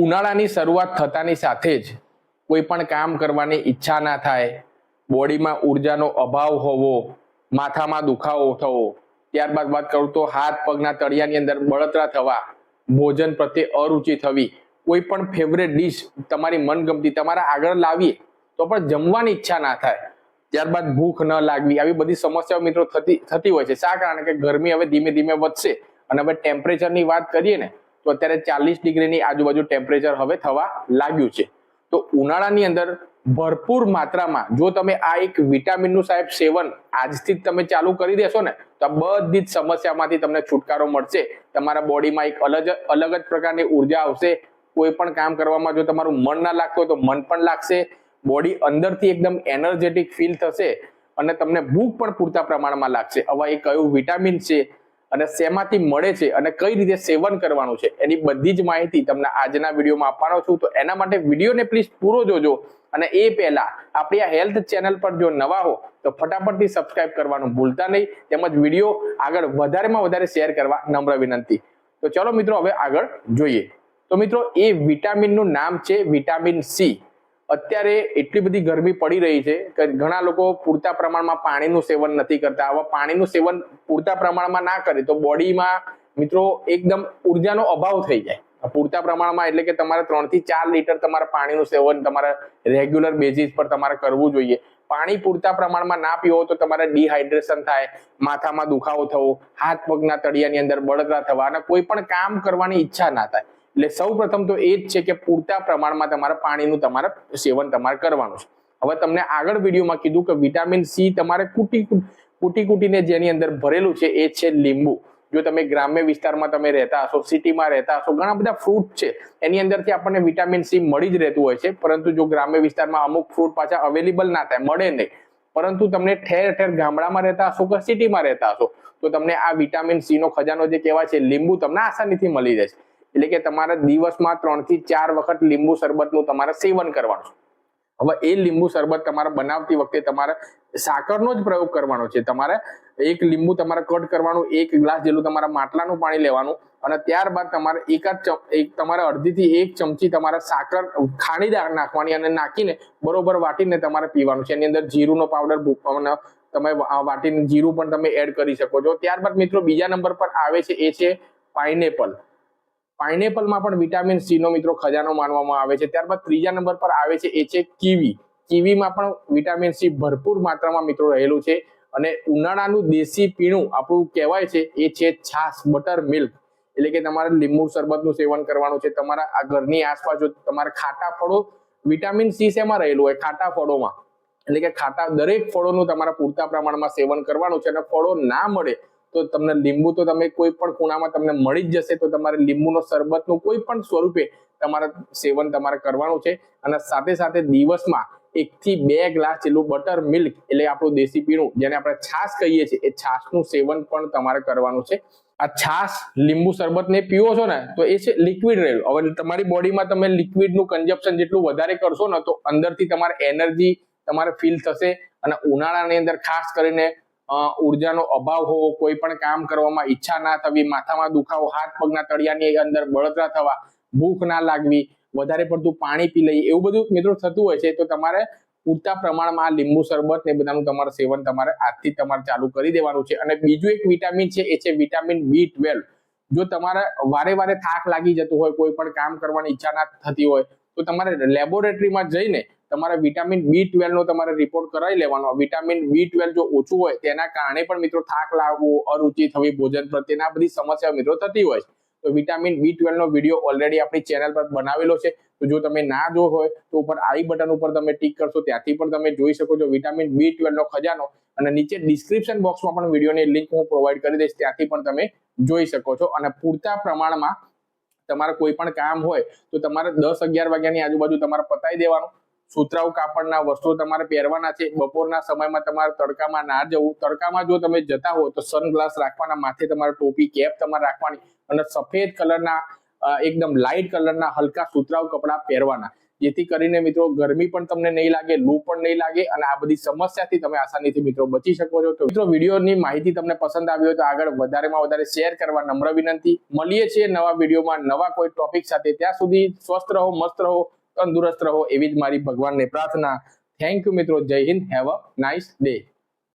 ઉનાળાની શરૂઆત થતાની સાથે જ કોઈ પણ કામ કરવાની ઈચ્છા ના થાય, બોડીમાં ઉર્જાનો અભાવ હોવો, માથામાં દુખાવો થવો, ત્યારબાદ વાત કરું તો હાથ પગના તળિયાની અંદર બળતરા થવા, ભોજન પ્રત્યે અરુચિ થવી, કોઈ પણ ફેવરેટ ડીશ તમારી મનગમતી, તમારા આગળ લાવીએ તો પણ જમવાની ઈચ્છા ના થાય. ત્યારબાદ ભૂખ ન લાગવી, આવી બધી સમસ્યાઓ મિત્રો થતી થતી હોય છે. શા કારણે? કે ગરમી હવે ધીમે ધીમે વધશે અને હવે ટેમ્પરેચરની વાત કરીએ ને તો અત્યારે ચાલીસ ડિગ્રીની આજુબાજુ ટેમ્પરેચર હવે થવા લાગ્યું છે. તો ઉનાળાની અંદર ભરપૂર માત્રામાં જો તમે આ એક વિટામિનનું સાહેબ સેવન આજથી જ તમે ચાલુ કરી દેશો ને, તો બધી જ સમસ્યામાંથી તમને છુટકારો મળશે. તમારા બોડીમાં એક અલગ અલગ જ પ્રકારની ઊર્જા આવશે. કોઈ પણ કામ કરવામાં જો તમારું મન ના લાગતું હોય તો મન પણ લાગશે. બોડી અંદરથી એકદમ એનર્જેટિક ફીલ થશે અને તમને ભૂખ પણ પૂરતા પ્રમાણમાં લાગશે. હવે એ કયું વિટામિન છે અને શેમાંથી મળે છે અને કઈ રીતે સેવન કરવાનું છે, એની બધી જ માહિતી તમને આજના વિડીયોમાં આપવાનો છું. તો એના માટે વિડીયોને પ્લીઝ પૂરો જોજો અને એ પહેલા આપણી આ હેલ્થ ચેનલ પર જો નવા હો, તો ફટાફટથી સબસ્ક્રાઇબ કરવાનું ભૂલતા નહીં. તેમજ વીડિયો આગળ વધારેમાં વધારે શેર કરવા નમ્ર વિનંતી. તો ચલો મિત્રો, હવે આગળ જોઈએ. તો મિત્રો, એ વિટામિનનું નામ છે વિટામિન સી અત્યારે એટલી બધી ગરમી પડી રહી છે કે ઘણા લોકો પૂરતા પ્રમાણમાં પાણીનું સેવન નથી કરતા. આવા પાણીનું સેવન પૂરતા પ્રમાણમાં ના કરે તો બોડીમાં મિત્રો એકદમ ઉર્જાનો અભાવ થઈ જાય. પૂરતા પ્રમાણમાં એટલે કે તમારે ત્રણથી ચાર લીટર તમારે પાણીનું સેવન તમારે રેગ્યુલર બેઝિસ પર તમારે કરવું જોઈએ. પાણી પૂરતા પ્રમાણમાં ના પીવો તો તમારે ડિહાઇડ્રેશન થાય, માથામાં દુખાવો થવો, હાથ પગના તળિયાની અંદર બળતરા થવા અને કોઈ પણ કામ કરવાની ઈચ્છા ના થાય. એટલે સૌ પ્રથમ તો એ જ છે કે પૂરતા પ્રમાણમાં તમારે પાણીનું તમારે સેવન તમારે કરવાનું છે. હવે તમને આગળ વિડીયોમાં કીધું કે વિટામિન સી તમારે કુટી કુટી કુટીને જેની અંદર ભરેલું છે એ છે લીંબુ. જો તમે ગ્રામ્ય વિસ્તારમાં તમે રહેતા હશો, સિટીમાં રહેતા હશો, ઘણા બધા ફ્રૂટ છે. એની અંદરથી આપણને વિટામિન સી મળી જ રહેતું હોય છે. પરંતુ જો ગ્રામ્ય વિસ્તારમાં અમુક ફ્રૂટ પાછા અવેલેબલ ના થાય, મળે નહીં. પરંતુ તમને ઠેર ઠેર ગામડામાં રહેતા હશો કે સિટીમાં રહેતા હશો, તો તમને આ વિટામિન સી નો ખજાનો જે કહેવાય છે, લીંબુ તમને આસાનીથી મળી જશે એટલે કે તમારે દિવસમાં ત્રણથી ચાર વખત લીંબુ શરબતનું તમારે સેવન કરવાનું. હવે એ લીંબુ શરબત તમારે બનાવતી વખતે તમારે સાકરનો જ પ્રયોગ કરવાનો છે. તમારે એક લીંબુ તમારે કટ કરવાનું, એક ગ્લાસ જેટલું તમારા માટલાનું પાણી લેવાનું અને ત્યારબાદ તમારે એકાદ એક તમારે અડધીથી એક ચમચી તમારે સાકર ખાણી નાખવાની અને નાખીને બરોબર વાટીને તમારે પીવાનું છે. એની અંદર જીરુંનો પાવડર તમે વાટીને જીરું પણ તમે એડ કરી શકો છો. ત્યારબાદ મિત્રો બીજા નંબર પર આવે છે, એ છે પાઇનેપલ પાઇનેપલમાં પણ વિટામિન સી નો મિત્રો ખજાનો માનવામાં આવે છે. ત્યારબાદ ત્રીજા નંબર પર આવે છે એ છે કીવી. કીવીમાં પણ વિટામિન સી ભરપૂર માત્રામાં મિત્રો રહેલું છે અને ઉનાળાનું દેશી પીણું આપણું કહેવાય છે એ છે છાશ, બટર, મિલ્ક. એટલે કે તમારે લીંબુ શરબતનું સેવન કરવાનું છે. તમારા આ ઘરની આસપાસ જો તમારે ખાટા ફળો, વિટામિન સી શેમાં રહેલું હોય? ખાટા ફળોમાં. એટલે કે ખાટા દરેક ફળોનું તમારા પૂરતા પ્રમાણમાં સેવન કરવાનું છે અને ફળો ના મળે તો તમને લીંબુ તો તમે કોઈ પણ ખૂણામાં તમને મળી જ જશે, તો તમારે લીંબુનો શરબતનું કોઈ પણ સ્વરૂપે તમારે સેવન તમારે કરવાનું છે. અને સાથે સાથે દિવસમાં એકથી બે ગ્લાસ જેટલું બટર મિલ્ક, એટલે આપણું દેશી પીણું, જેને આપણે છાશ કહીએ છીએ, એ છાશનું સેવન પણ તમારે કરવાનું છે. આ છાશ લીંબુ શરબત ને પીવો છો ને, તો એ છે લિક્વિડ રહેલું હવે તમારી બોડીમાં તમે લિક્વિડનું કન્ઝપ્શન જેટલું વધારે કરશો ને, તો અંદરથી તમારે એનર્જી તમારે ફીલ થશે. અને ઉનાળાની અંદર ખાસ કરીને ઉર્જાનો અભાવ હોવો, કોઈ પણ કામ કરવામાં ઈચ્છા ના થવી, માથામાં દુખાવો, હાથ પગના તળિયાની અંદર બળતરા થવા, ભૂખ ના લાગવી, વધારે પડતું પાણી પી લઈએ, એવું બધું મિત્રો થતું હોય છે, તો તમારે પૂરતા પ્રમાણમાં આ લીંબુ શરબત ને બધાનું તમારે સેવન તમારે આજથી તમારે ચાલુ કરી દેવાનું છે. અને બીજું એક વિટામિન છે, એ છે વિટામિન બી ટ્વેલ્વ. જો તમારે વારે વારે થાક લાગી જતું હોય, કોઈ પણ કામ કરવાની ઈચ્છા ના થતી હોય, તો તમારે લેબોરેટરીમાં જઈને તમારે વિટામિન બી ટ્વેલ્વ નો તમારે રિપોર્ટ કરાવી લેવાનો. વિટામિન બી ટ્વેલ્વ જો ઓછું હોય, તેના કારણે પણ મિત્રો થાક લાગવો, અરુચિ થવી, ભોજન પ્રત્યેના બધી સમસ્યાઓ મિત્રો થતી હોય છે. તો વિટામિન બી ટ્વેલ્વ નો વીડિયો ઓલરેડી આપણી ચેનલ પર બનાવેલો છે. તો જો તમે ના જો હોય, તો ઉપર આઈ બટન ઉપર તમે ટીક કરશો, ત્યાંથી પણ તમે જોઈ શકો છો વિટામિન બી ટ્વેલ્વ નો ખજાનો. અને નીચે ડિસ્ક્રિપ્શન બોક્સમાં પણ વિડીયોની લિંક હું પ્રોવાઈડ કરી દઈશ, ત્યાંથી પણ તમે જોઈ શકો છો. અને પૂરતા પ્રમાણમાં તમારે કોઈ પણ કામ હોય, તો તમારે દસ અગિયાર વાગ્યાની આજુબાજુ તમારે પતાવી દેવાનું. સુતરાઉ કાપડના વસ્ત્રો તમારે પહેરવાના છે. બપોરના સમયમાં તમારે તડકામાં ના જવું. તડકામાં જો તમે જતા હો, તો સનગ્લાસ રાખવાના માથે તમારે ટોપી, કેપ તમારે રાખવાની અને સફેદ કલરના એકદમ લાઇટ કલરના હલકા સુતરાઉ કપડા પહેરવાના. જેથી કરીને મિત્રો ગરમી પણ તમને નહીં લાગે લૂ પણ નહીં લાગે અને આ બધી સમસ્યાથી તમે આસાનીથી મિત્રો બચી શકો છો. તો મિત્રો વિડીયોની માહિતી તમને પસંદ આવી હોય તો આગળ વધારેમાં વધારે શેર કરવા નમ્ર વિનંતી. મળીએ છીએ નવા વિડીયોમાં નવા કોઈ ટોપિક સાથે. ત્યાં સુધી સ્વસ્થ રહો, મસ્ત રહો. તંદુરસ્ત રહો એવી જ મારી ભગવાનને પ્રાર્થના. થેન્ક યુ મિત્રો. જય Hind. Have a nice day